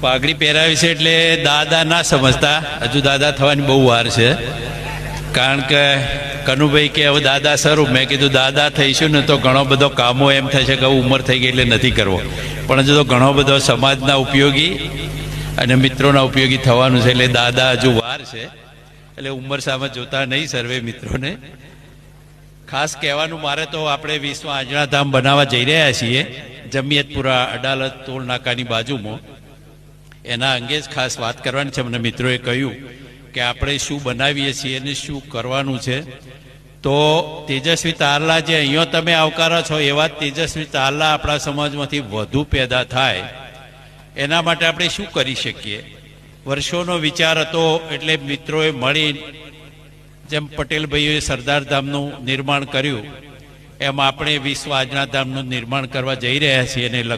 પાઘડી પહેરાવી છે એટલે દાદા ના સમજતા. હજુ દાદા થવાની બહુ વાર છે. કારણ કે કનુભાઈ કે, હવે દાદા સ્વરૂપ મેં કીધું, દાદા થઈશું ને તો ઘણો બધો કામો એમ થશે કે ઉંમર થઈ ગઈ એટલે નથી કરવો. પણ હજુ તો ઘણો બધો સમાજના ઉપયોગી અને મિત્રોના ઉપયોગી થવાનું છે. એટલે દાદા હજુ વાર છે. એટલે ઉંમર સામે જોતા નહીં સર્વે મિત્રોને. ખાસ કહેવાનું મારે તો આપણે વિશ્વ આજના ધામ બનાવવા જઈ રહ્યા છીએ. જમિયતપુરા અડાલત ટોલ નાકાની બાજુમાં. એના અંગે જ ખાસ વાત કરવાની છે. મને મિત્રોએ કહ્યું કે આપણે શું બનાવીએ છીએ અને શું કરવાનું છે. તો તેજસ્વી તારલા જે અહીંયા તમે આવકારો છો એવા તેજસ્વી તારલા આપણા સમાજમાંથી વધુ પેદા થાય. એના માટે આપણે શું કરી શકીએ? વર્ષોનો વિચાર હતો એટલે મિત્રોએ મળી જેમ પટેલભાઈઓએ સરદાર ધામનું નિર્માણ કર્યું, એમ આપણે વિશ્વ આજના ધામનું નિર્માણ કરવા જઈ રહ્યા છીએ અને લગભગ